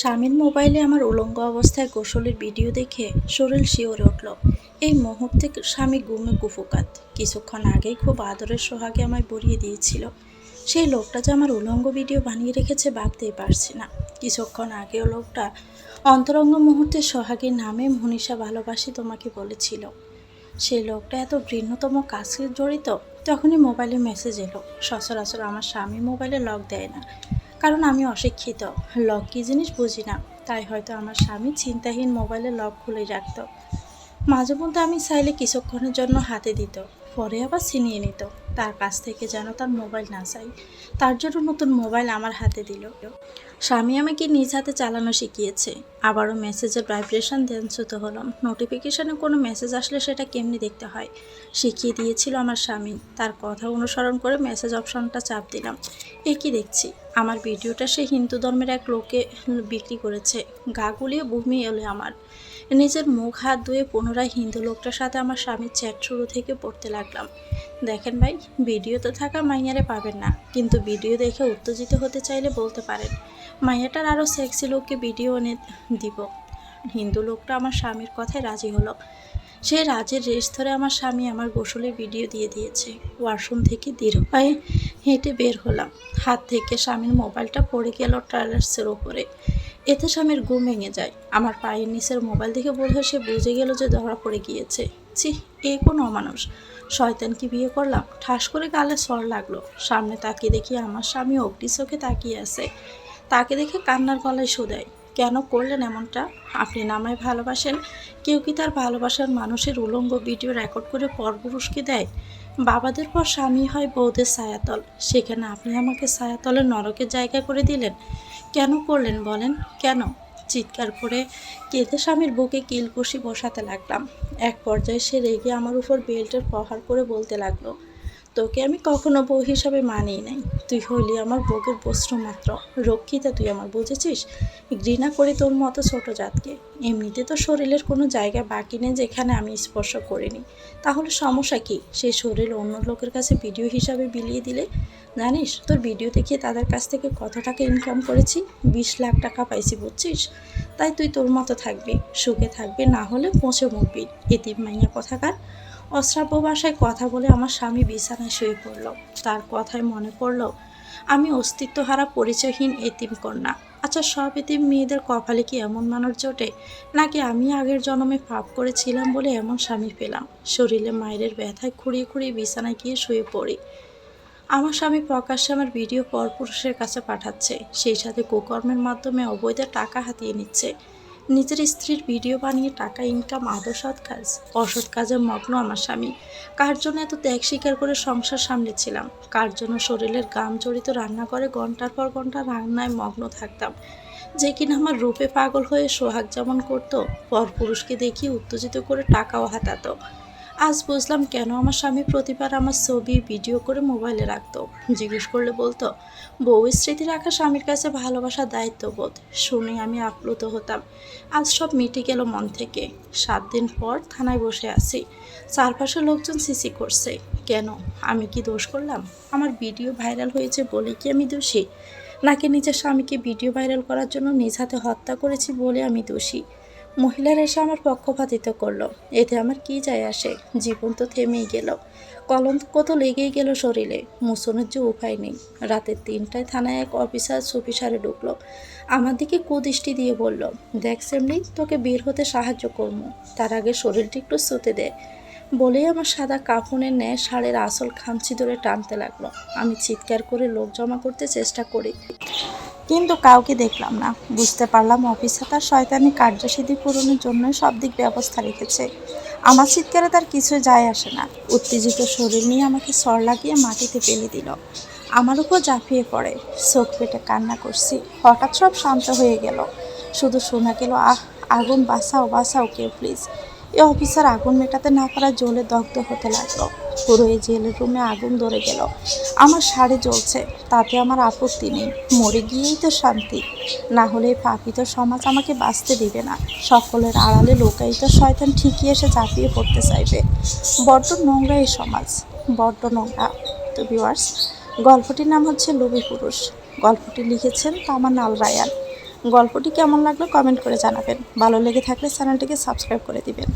স্বামীর মোবাইলে আমার উলঙ্গ অবস্থায় গোসলের ভিডিও দেখে শরীর শিওরে উঠল। এই মুহূর্তে স্বামী গুমে গুফুকাত। কিছুক্ষণ আগেই খুব আদরের সোহাগে আমায় বরিয়ে দিয়েছিল। সেই লোকটা যে আমার উলঙ্গ ভিডিও বানিয়ে রেখেছে ভাবতেই পারছি না। কিছুক্ষণ আগেও লোকটা অন্তরঙ্গ মুহূর্তে সোহাগের নামে মনীষা ভালোবাসি তোমাকে বলেছিল। সেই লোকটা এত ঘৃণ্যতম কাজে জড়িত, তখনই মোবাইলে মেসেজ এলো। সচরাচর আমার স্বামী মোবাইলে লক দেয় না। কারণ আমি অশিক্ষিত। লক কি জিনিস বুঝি না, তাই হয়তো আমার স্বামী চিন্তাহীন মোবাইলে লক খুলে রাখত। মাঝে মধ্যে আমি চাইলে কিছুক্ষণের জন্য হাতে দিত, পরে আবার ছিনিয়ে নিত। তার কাছ থেকে যেন তার মোবাইল না চাই, তার জন্য নতুন মোবাইল আমার হাতে দিল। স্বামী আমাকে নিজ হাতে চালানো শিখিয়েছে। আবারও মেসেজের ভাইব্রেশন দেনচ্যুত হলাম। নোটিফিকেশনে কোনো মেসেজ আসলে সেটা কেমনি দেখতে হয়? শিখিয়ে দিয়েছিল আমার স্বামী। তার কথা অনুসরণ করে মেসেজ অপশনটা চাপ দিলাম। এ কি দেখছি। আমার ভিডিওটা সে হিন্দু ধর্মের এক লোকে বিক্রি করেছে। গা গুলিয়ে বমি এলো আমার। নিজের মুখ হাত ধুয়ে পুনরায় হিন্দু লোকটার সাথে আমার স্বামীর চ্যাট শুরু থেকে পড়তে লাগলাম। দেখেন ভাই ভিডিওতে থাকা মাইয়ারে পাবেন না। কিন্তু ভিডিও দেখে উত্তেজিত হতে চাইলে বলতে পারেন। মাইয়াটার আরও সেক্সি লোককে ভিডিও এনে দিব। হিন্দু লোকটা আমার স্বামীর কথায় রাজি হলো। সে রাজের রেশ ধরে আমার স্বামী আমার গোসলের ভিডিও দিয়ে দিয়েছে। ওয়াশরুম থেকে দৃঢ় পায়ে হেঁটে বের হলাম। হাত থেকে স্বামীর মোবাইলটা পড়ে গেল ট্রায়ালার্সের ওপরে। এতে স্বামীর ঘুম ভেঙে যায়। আমার পায়ের নিচের মোবাইল দেখে বোধ হয় সে বুঝে গেল যে ধরা পড়ে গিয়েছে। ছি, এ কোনো অমানুষ? শয়তান কি বিয়ে করলাম। ঠাস করে গালে স্বর লাগল। সামনে তাকিয়ে দেখি আমার স্বামী অগ্নি চোখে তাকিয়ে আছে। তাকে দেখে কান্নার গলায় শোধায় কেন করলেন এমনটা? আপনি নামায় ভালোবাসেন? কেউ কি তার ভালোবাসার মানুষের উলঙ্গ ভিডিও রেকর্ড করে পরপুরুষকে দেয়? বাবাদের পর স্বামী হয় বৌদের ছায়াতল। সেখানে আপনি আমাকে ছায়াতলের নরকের জায়গা করে দিলেন। কেন করলেন বলেন? কেন? চিৎকার করে কেঁদে স্বামীর বুকে কিলকুশি বসাতে লাগলাম। এক পর্যায়ে সে রেগে আমার উপর বেল্টের প্রহার করে বলতে লাগল তোকে আমি কখনো বউ হিসাবে মানিয়ে নাই। তুই হইলি আমার বউকের বস্ত্র মাত্র। রক্ষিতা, তুই আমার বুঝেছিস? ঘৃণা করি তোর মতো ছোট জাতকে। এমনিতে তো শরীরের কোনো জায়গা বাকি নেই যেখানে আমি স্পর্শ করিনি। তাহলে সমস্যা কি? সেই শরীর অন্য লোকের কাছে ভিডিও হিসাবে বিলিয়ে দিলে? জানিস, তোর ভিডিও দেখিয়ে তাদের কাছ থেকে কত টাকা ইনকাম করেছি? বিশ লাখ টাকা পাইছি, বুঝছিস? তাই তুই তোর মতো থাকবি, সুখে থাকবি, না হলে পৌঁছে মরবি। এতিম মাইয়া কথাকার। অশ্রাব্য ভাষায় কথা বলে আমার স্বামী বিছানায় শুয়ে পড়ল। তার কথায় মনে পড়ল, আমি অস্তিত্বহারা, পরিচয়হীন এতিম কন্যা। আচ্ছা সব এতিম মেয়েদের কপালে কি এমন মানুষ জোটে? নাকি আমি আগের জন্মে পাপ করেছিলাম বলে এমন স্বামী পেলাম? শরীরে মায়ের ব্যথায় খুঁড়িয়ে খুঁড়িয়ে বিছানায় গিয়ে শুয়ে পড়ি। আমার স্বামী প্রকাশ্যে আমার ভিডিও পরপুরুষের কাছে পাঠাচ্ছে। সেই সাথে কুকর্মের মাধ্যমে অবৈধ টাকা হাতিয়ে নিচ্ছে। নিজের স্ত্রীর ভিডিও বানিয়ে টাকা ইনকাম আদৌ সৎ কাজ, অসৎ কাজে মগ্ন আমার স্বামী। কার জন্য এত ত্যাগ স্বীকার করে সংসার সামলেছিলাম? কার জন্য শরীরের গাম জড়িত রান্না করে ঘণ্টার পর ঘণ্টা রান্নায় মগ্ন থাকতাম? যে কিনা আমার রূপে পাগল হয়ে সোহাগ যেমন করতো পর পুরুষকে দেখি উত্তেজিত করে টাকাও হাতাতো। আজ বুঝলাম কেন আমার স্বামী প্রতিবার আমার ছবি ভিডিও করে মোবাইলে রাখতো। জিজ্ঞেস করলে বলতো, বউ স্মৃতি রাখা স্বামীর কাছে ভালোবাসার দায়িত্ববোধ। শুনে আমি আপ্লুত হতাম। আজ সব মিটে গেল মন থেকে। সাত দিন পর থানায় বসে আছি। চারপাশে লোকজন সিসি করছে। কেন? আমি কি দোষ করলাম? আমার ভিডিও ভাইরাল হয়েছে বলে কি আমি দোষী? নাকি নিজের স্বামীকে ভিডিও ভাইরাল করার জন্য নিজ হাতে হত্যা করেছি বলে আমি দোষী? মহিলারা এসে আমার পক্ষপাতিত করল। এতে আমার কি যায় আসে? জীবন তো থেমেই গেল। কলঙ্ক তো লেগেই গেল শরীরে। মুসনের যে উপায় নেই। রাতের তিনটায় থানায় এক অফিসার সুফিসারে ঢুকলো। আমার দিকে কুদৃষ্টি দিয়ে বলল, দেখ সেমনি তোকে বের হতে সাহায্য করব। তার আগে শরীরটি একটু সুতে দে। বলেই আমার সাদা কাফনের ন্যায় শাড়ির আসল খামচি ধরে টানতে লাগল। আমি চিৎকার করে লোক জমা করতে চেষ্টা করি। কিন্তু কাউকে দেখলাম না। বুঝতে পারলাম অফিসে তার শয়তানি কার্যসিদ্ধি পূরণের জন্য সব দিক ব্যবস্থা রেখেছে। আমার চিৎকারে তার কিছু যায় আসে না। উত্তেজিত শরীর নিয়ে আমাকে সর লাগিয়ে মাটিতে ফেলে দিল। আমার উপর ঝাঁপিয়ে পড়ে। চোখ পেটে কান্না করছি। হঠাৎ সব শান্ত হয়ে গেল। শুধু শোনা গেল, আহ, আগুন বাঁচাও বাঁচাও কেউ প্লিজ এ অফিসার আগুন মেটাতে না পারা জ্বলে দগ্ধ হতে লাগল। পুরো এই জেলের রুমে আগুন ধরে গেল। আমার শাড়ি জ্বলছে, তাতে আমার আপত্তি নেই। মরে গিয়েই তো শান্তি। না হলে পাপিত সমাজ আমাকে বাঁচতে দিবে না। সকলের আড়ালে লোকায়িত শয়তান ঠিকই এসে ঝাঁপিয়ে পড়তে চাইবে। বড্ড নোংরা এই সমাজ, বড্ড নোংরা। তো ভিউয়ার্স গল্পটির নাম হচ্ছে লোভী পুরুষ। গল্পটি লিখেছেন তামান্না আল রায়ান গল্পটি কেমন লাগল কমেন্ট করে জানাবেন। ভালো লেগে থাকলে চ্যানেলটিকে সাবস্ক্রাইব করে দিবেন।